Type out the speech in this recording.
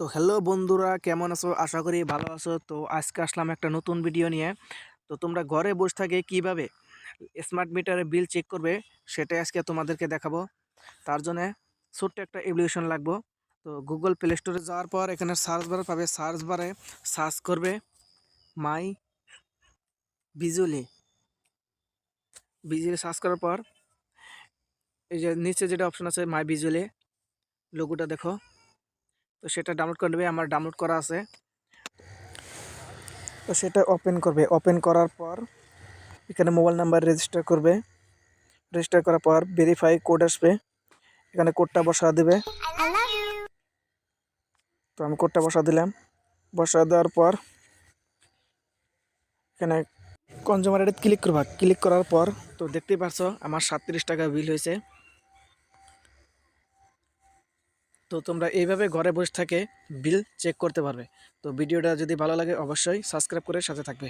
তো হ্যালো বন্ধুরা, কেমন আছো? আশা করি ভালো আছো। তো আজকে আসলাম একটা নতুন ভিডিও নিয়ে। তো তোমরা ঘরে বসে থেকে কীভাবে স্মার্ট মিটারে বিল চেক করবে, সেটাই আজকে তোমাদেরকে দেখাবো। তার জন্য ছোট্ট একটা এভলিউশন লাগবো। তো গুগল প্লে স্টোরে যাওয়ার পর এখানে সার্চ বার পাবে। সার্চ বারে সার্চ করবে মাই বিজুলি বিজুলি সার্চ করার পর এই যে নিচে যেটা অপশন আছে মাই বিজুলি লোগোটা দেখো। তো সেটা ডাউনলোড করে নেবে, আমার ডাউনলোড করা আছে। তো সেটা ওপেন করবে। ওপেন করার পর এখানে মোবাইল নাম্বার রেজিস্টার করবে। রেজিস্টার করার পর ভেরিফাই কোড আসবে। এখানে কোডটা বসা দেবে। তো আমি কোডটা বসা দিলাম। বসা দেওয়ার পর এখানে কনজিউমার ক্লিক করবা। ক্লিক করার পর তো দেখতেই পারছ, আমার সাতত্রিশ টাকা বিল হয়েছে। তো তোমরা এইভাবে ঘরে বসে থেকে বিল চেক করতে পারবে। তো ভিডিওটা যদি ভালো লাগে, অবশ্যই সাবস্ক্রাইব করে সাথে থাকবে।